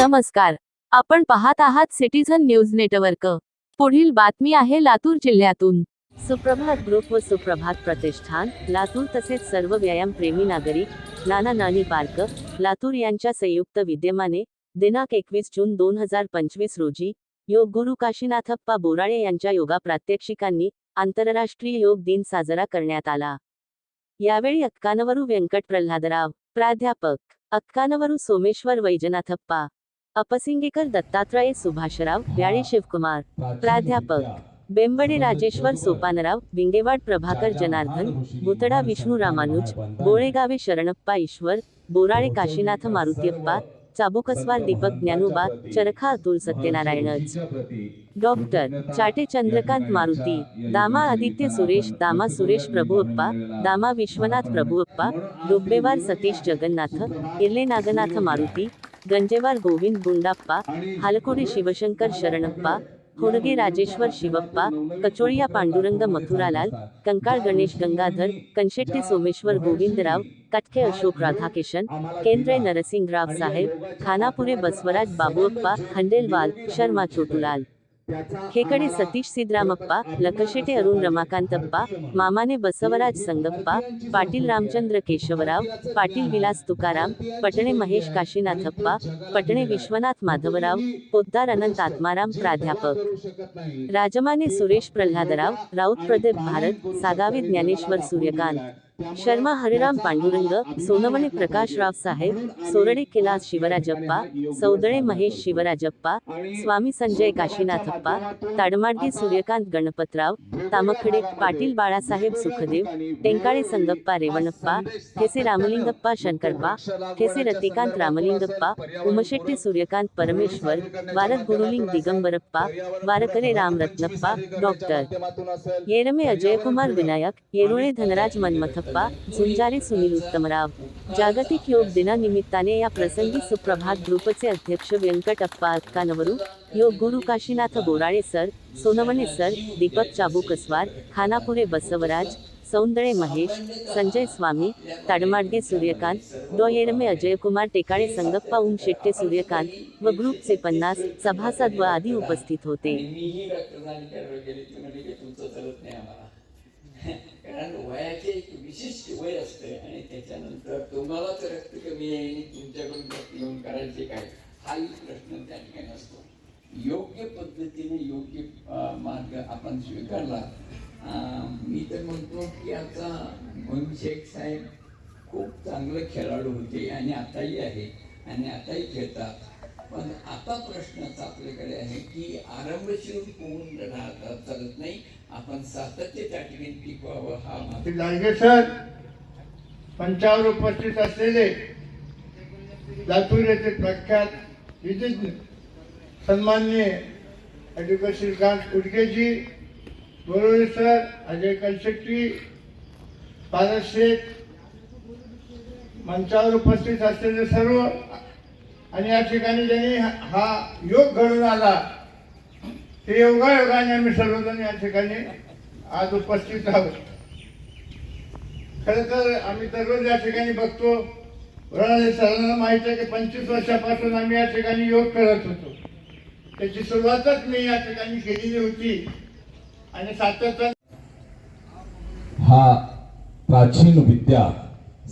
नमस्कार. आपण पाहत आहात सिटीझन न्यूज नेटवर्क पुढील बातमी आहे लातूर जिल्ह्यातून. सुप्रभात ग्रुप व सुप्रभात प्रतिष्ठान लातूर तसेच सर्व व्यायाम प्रेमी नागरिक नाना नानी पार्क लातूर यांच्या संयुक्त विद्यमाने दिनांक एकवीस जून दोन हजार पंचवीस रोजी योग गुरु काशीनाथप्पा बोराळे यांच्या योगा प्रात्यक्षिकांनी आंतरराष्ट्रीय योग दिन साजरा करण्यात आला. यावेळी अक्कानवरू व्यंकट प्रल्हादराव प्राध्यापक अक्कानवरू सोमेश्वर वैजनाथप्पा अपसिंगेकर दत्तात्रय सुभाषराव व्याळे शिवकुमार प्राध्यापक बेंबडे राजेश्वर सोपानराव विंगेवाड प्रभाकर जनार्दन भुतडा विष्णू रामानुज बोळेगावे शरणप्पा ईश्वर बोराळे काशीनाथ मारुतीप्पा चाबुकस्वार दीपक ज्ञानुबा चरखा अतुल सत्यनारायणच डॉक्टर चाटे चंद्रकांत मारुती दामा आदित्य सुरेश दामा सुरेश प्रभुअप्पा दामा विश्वनाथ प्रभुअप्पा डोब्बेवार सतीश जगन्नाथ इर्ले नागनाथ मारुती गंजेवार गोविंद गुंडाप्पा हालकोडे शिवशंकर शरणप्पा होडगे राजेश्वर शिवप्पा कचोळिया पांडुरंग मथुरालाल कंकाळ गणेश गंगाधर कनशेट्टी सोमेश्वर गोविंदराव कटके अशोक राधाकिशन केंद्रे नरसिंगराव साहेब खानापुरे बसवराज बाबुअप्पा खंडेलवाल शर्मा छोटुलाल खेकडे सतीश सिद्धरामप्पा लकशेटे अरुण रमाकांतप्पा मामाने बसवराज संगप्पा पाटील रामचंद्र केशवराव पाटील विलास तुकाराम पटणे महेश काशीनाथप्पा पटणे विश्वनाथ माधवराव पोद्दार अनंत आत्माराम प्राध्यापक. राजमाने सुरेश प्रल्हादराव राऊत प्रदीप भारत सागावे ज्ञानेश्वर सूर्यकांत शर्मा हरिराम पांडुरंग सोनवणे प्रकाशराव साहेब सोरडे कैलास शिवराजप्पा सौदळे महेश शिवराजप्पा स्वामी संजय काशीनाथप्पा ताडमाडगे सूर्यकांत गणपतराव तामखडे पाटील बाळासाहेब सुखदेव टेंकाळे संगप्पा रेवणप्पा ठेसे रामलिंगप्पा शंकरप्पा ठेसे रतिकांत रामलिंगप्पा उमशेट्टी सूर्यकांत परमेश्वर वारद गुरुलिंग दिगंबरप्पा वारकरे रामरत्नप्पा डॉक्टर येरमे अजयकुमार विनायक येरुळे धनराज मनमथप्पा झुंजारे सुनील उत्तमराव. जागतिक योग दिनानिमित्ताने या प्रसंगी सुप्रभात ग्रुपचे अध्यक्ष व्यंकटअप्पा अक्कानवरू योग गुरु काशीनाथ बोराळे सर सोनवणे सर दीपक चाबू कसवार खानापुरे बसवराज सौंदळे महेश संजय स्वामी ताडमाडगे सूर्यकांत डॉ येरमे अजयकुमार टेकाळे संगप्पा उम शेट्टे सूर्यकांत व ग्रुपचे पन्नास सभासद व आदी उपस्थित होते. कारण वयाचे एक विशिष्ट वय असते आणि त्याच्यानंतर तुम्हालाच रक्त कमी आहे आणि तुमच्याकडून रक्त घेऊन करायचे काय? हाही प्रश्न त्या ठिकाणी असतो. योग्य पद्धतीने योग्य मार्ग आपण स्वीकारला मी तर म्हणतो की आता मोहिम शेख साहेब खूप चांगले खेळाडू होते आणि आताही आहे आणि आताही खेळतात पण आता प्रश्नच आपल्याकडे आहे की आरंभशीर होऊन राहता चालत नाही. आपण सातत्य त्या ठिकाणी टिकवावं हा माझा सर पंचावर उपस्थित असलेले लातूर येथे प्रख्यात विधिज्ञ सन्माननीय ॲडव्होकेट श्रीकांत कुडकेजी बोरोळे सर अजय कलशेट्टी पारस शेख मंचावर उपस्थित असलेले सर्व आणि या ठिकाणी ज्यांनी हा योग घडून आला ते योगायोगाने आम्ही सर्वजण या ठिकाणी आज उपस्थित आहोत. खरं तर आम्ही दररोज या ठिकाणी बघतो सरांना माहीत आहे की पंचवीस वर्षापासून आम्ही या ठिकाणी योग करत होतो. त्याची सुरुवातच मी या ठिकाणी केलेली होती. आणि सातत्याने हा प्राचीन विद्या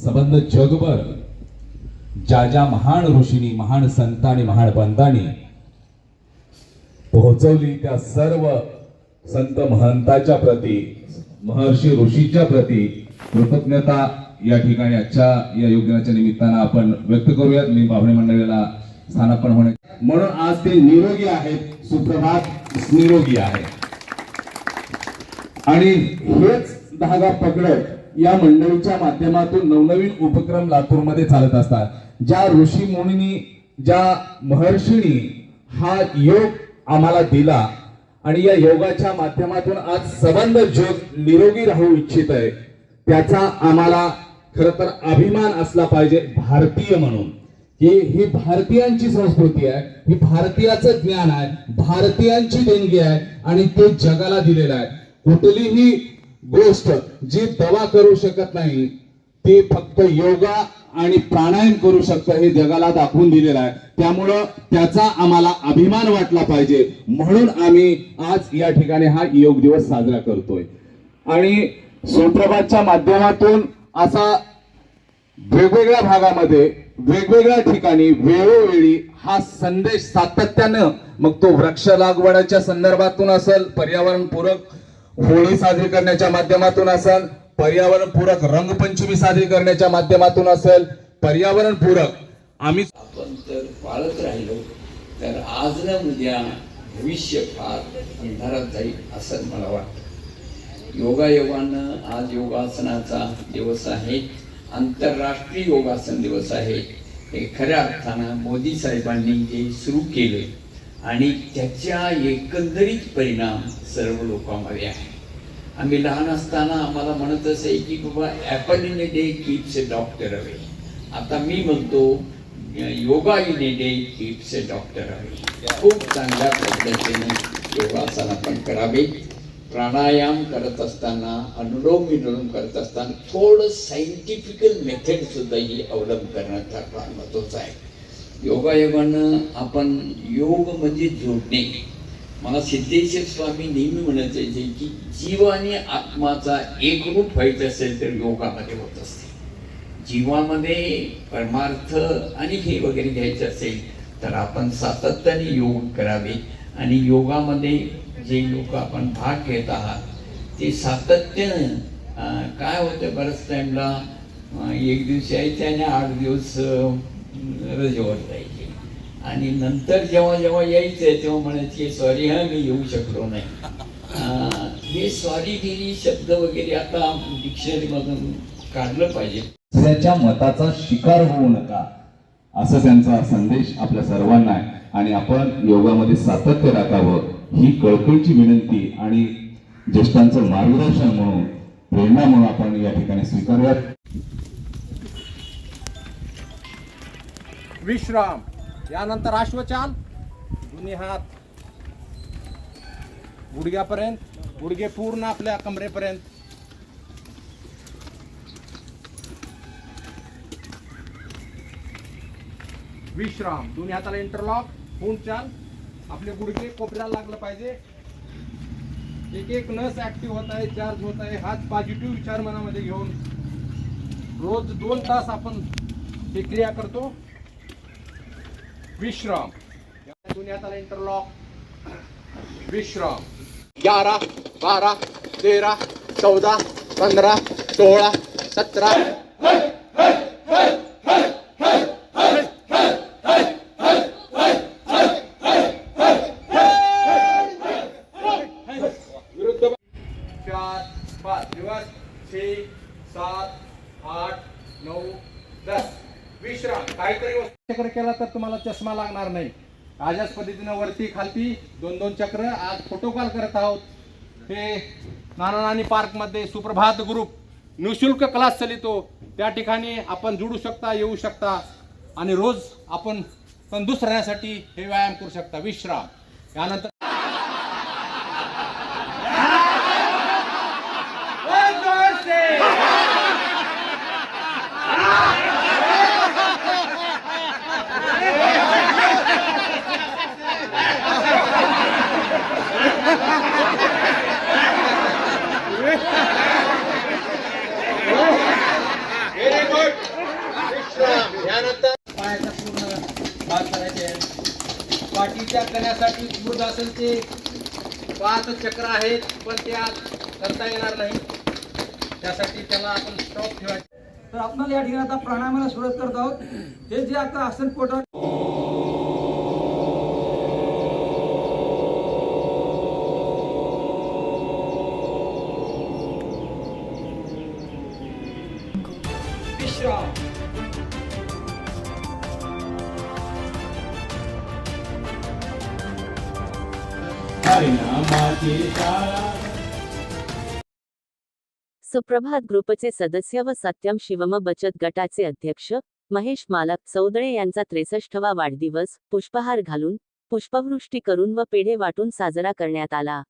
संबंध जगभर ज्या ज्या महान ऋषींनी महान संतांनी महान पंतांनी पोहोचवली त्या सर्व संत महंताच्या प्रती महर्षी ऋषीच्या प्रती कृतज्ञता या ठिकाणी आजच्या या योगदानाच्या निमित्तानं आपण व्यक्त करूयात. मी पाहुणे मंडळीला स्थानापन होणे म्हणून आज ते निरोगी आहेत. सुप्रभात निरोगी आहे आणि हेच धागा पकडत या मंडळीच्या माध्यमातून नवनवीन उपक्रम लातूरमध्ये चालत असतात. ज्या ऋषी मुनींनी ज्या महर्षीनी हा योग आम्हाला दिला आणि या योगाच्या माध्यमातून आज संबंध जग निरोगी राहू इच्छित आहे त्याचा आम्हाला खर तर अभिमान असला पाहिजे भारतीय म्हणून. की ही भारतीयांची संस्कृती आहे ही भारतीयाचं ज्ञान आहे भारतीयांची देणगी आहे आणि ते जगाला दिलेलं आहे. कुठलीही गोष्ट जी दवा करू शकत नाही ती फक्त योगा आणि प्राणायाम करू शकतं हे जगाला दाखवून दिलेलं आहे. त्यामुळं त्याचा आम्हाला अभिमान वाटला पाहिजे. म्हणून आम्ही आज या ठिकाणी हा योग दिवस साजरा करतोय. आणि सुप्रभातच्या माध्यमातून असा वेगवेगळ्या भागामध्ये वेगवेगळ्या ठिकाणी वेळोवेळी हा संदेश सातत्यानं मग तो वृक्ष लागवडाच्या संदर्भातून असेल पर्यावरण पूरक होळी साजरी करण्याच्या माध्यमातून असेल पर्यावरण पूरक रंगपंचमी साजरी करण्याच्या माध्यमातून असेल पर्यावरण पूरक आम्ही आपण तर पाळत राहिलो तर आज ना उद्या भविष्य फार अंधारात जाईल असं मला वाटतं. योगायोगानं आज योगासनाचा दिवस आहे आंतरराष्ट्रीय योगासन दिवस आहे. हे खऱ्या अर्थानं मोदी साहेबांनी जे सुरू केले आणि त्याच्या एकंदरीत परिणाम सर्व लोकांमध्ये आहे. आम्ही लहान असताना आम्हाला म्हणत असे की बाबा apple in a day keeps a doctor away आता मी म्हणतो yoga in a day keeps a doctor away खूप चांगल्या पद्धतीने योगासन आपण करावे. प्राणायाम करत असताना अनुलोम विलोम करत असताना थोडं सायंटिफिकल मेथडसुद्धा ही अवलंब करणं फार महत्त्वाचं आहे. योगायोगानं आपण योग म्हणजे जोडणे. मला सिद्धेश्वर स्वामी नेहमी म्हणत यायचे की जीव आणि आत्माचा एकरूप व्हायचं असेल तर योगामध्ये होत असते. जीवामध्ये परमार्थ आणि हे वगैरे घ्यायचं असेल तर आपण सातत्याने योग करावे. आणि योगामध्ये जे लोक आपण भाग घेत आहात ते सातत्यानं काय होतं बऱ्याच टाईमला एक दिवस यायचे आणि आठ दिवस रजेवर जायचे आणि नंतर जेव्हा जेव्हा यायचे तेव्हा म्हणायचे सॉरी हा मी येऊ शकलो नाही. हे सॉरी गिरी शब्द वगैरे आता डिक्शनरीमधून काढलं पाहिजे. दुसऱ्याच्या मताचा शिकार होऊ नका असं त्यांचा संदेश आपल्या सर्वांना आहे. आणि आपण योगामध्ये सातत्य राखावं ही कळकळीची विनंती आणि ज्येष्ठांचं मार्गदर्शन म्हणून प्रेरणा म्हणून आपण या ठिकाणी स्वीकारूयात. विश्राम. यानंतर अश्वचाल. दोन्ही हात गुडघ्यापर्यंत गुडघे पूर्ण आपल्या कमरेपर्यंत. विश्राम. दोन्ही हाताला इंटरलॉक होऊन चाल. आपले गुडघे कोपऱ्याला लागलं पाहिजे. एक एक नस ऍक्टिव्ह होत आहे चार्ज होत आहे. हाच पॉझिटिव्ह विचार मनामध्ये घेऊन रोज दोन तास आपण ही क्रिया करतो. विश्राम. हाताला इंटरलॉक विश्राम. ग्यारह बारह तेरह चौदह पंधरा सोळा सतरा. विरुद्ध चार पाच. दिवस छे सात आठ नऊ दस. विश्राम काहीतरी चक्र केला तर तुम्हाला चष्मा लागणार नाही. आजच पद्धतीनं वरती खालती दोन दोन चक्र आज फोटो कॉल करत आहोत. हे नानानी पार्कमध्ये सुप्रभात ग्रुप निशुल्क क्लास चालितो. त्या ठिकाणी आपण जुडू शकता येऊ शकता. आणि रोज आपण तंदुरुस्त राहण्यासाठी हे व्यायाम करू शकता. विश्राम. यानंतर व्हेरी गुड विश्राम यानंतर पायाचा पूर्ण भाग करायचे आहे पाठीच्या कण्यासाठी मृद असेल ते पाच चक्र आहेत पण ते आज करता येणार नाही. त्यासाठी त्याला आपण स्टॉप ठेवायचे. तर आपल्याला या ठिकाणी आता प्राणायामाला सुरुवात करत आहोत. हे जे आता आसन पोटात सुप्रभात ग्रुपचे सदस्य व सत्यम शिवम बचत गटाचे अध्यक्ष महेश मालक चौदळे यांचा त्रेसष्टवा वाढदिवस पुष्पहार घालून पुष्पवृष्टी करून व पेढे वाटून साजरा करण्यात आला.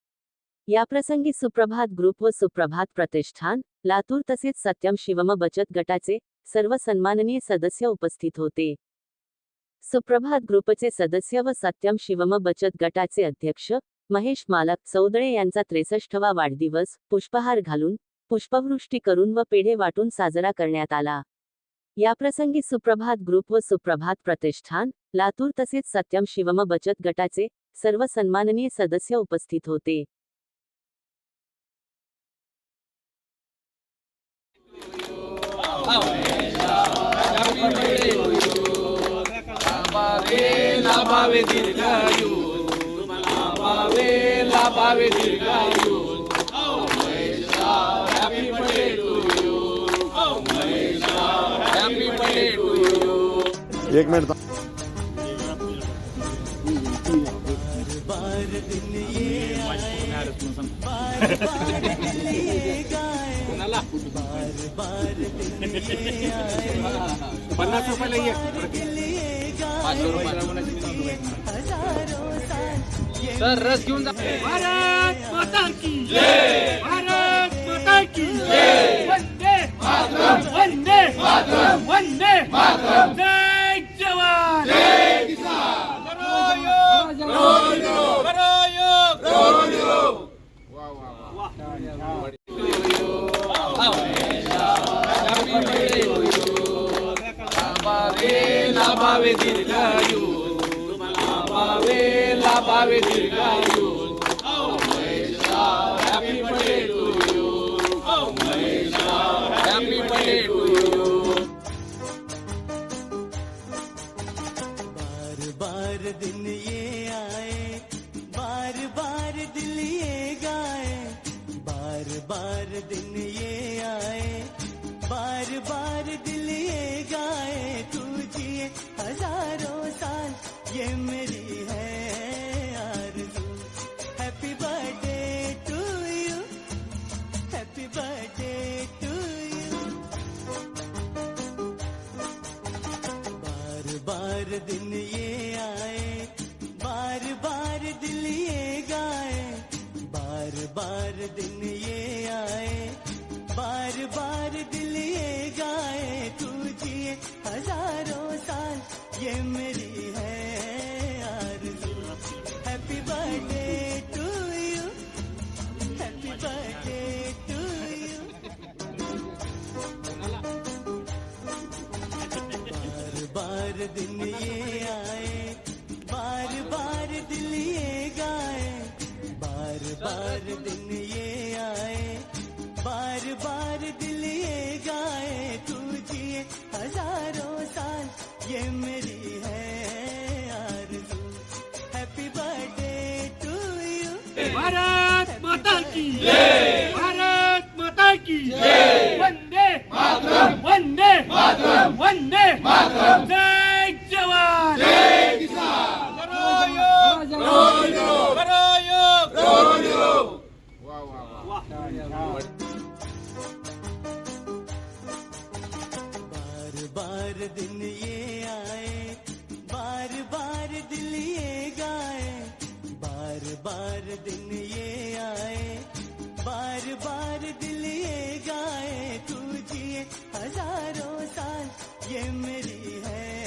याप्रसंगी सुप्रभात ग्रुप व सुप्रभात प्रतिष्ठान लातूर तसेच सत्यम शिवम बचत गटाचे सर्व सन्माननीय सदस्य उपस्थित होते. सुप्रभात ग्रुपचे सदस्य व सत्यम शिवम बचत गटाचे अध्यक्ष महेश मालक चौदळे यांचा त्रेसष्टवा वाढदिवस पुष्पहार घालून पुष्पवृष्टी करून व पेढे वाटून साजरा करण्यात आला. याप्रसंगी सुप्रभात ग्रुप व सुप्रभात प्रतिष्ठान लातूर तसेच सत्यम शिवम बचत गटाचे सर्व सन्माननीय सदस्य उपस्थित होते. एक मिनिट पन्नास रुपयाला एक सर रस घेऊन जा भारत माता की जय भारत माता की जय वंदे मातरम वंदे मातरम वंदे मातरम जय जवान जय किसान करो योग करो योग Ave de Galo. बार दिन ये आए बार बार दिल ये गाए बार बार दिन ये आए बार बार दिल ये गाए तू जिए हजारों साल ये बार दिन ये आए बार बार दिल ये गाए बार बार दिन ये आए बार बार दिल ये गाए तू जिए हज़ारों साल ये मेरी है आरज़ू। Happy birthday to you Bharat Mata की जय। भारत माता की जय। वंदे मातरम। वंदे मातरम। वंदे मातरम। बार बार दिन ये आए बार बार दिल ये गाए बार बार दिन ये आए बार बार दिल ये गाए, तू जिए हज़ारों साल, ये मेरी है।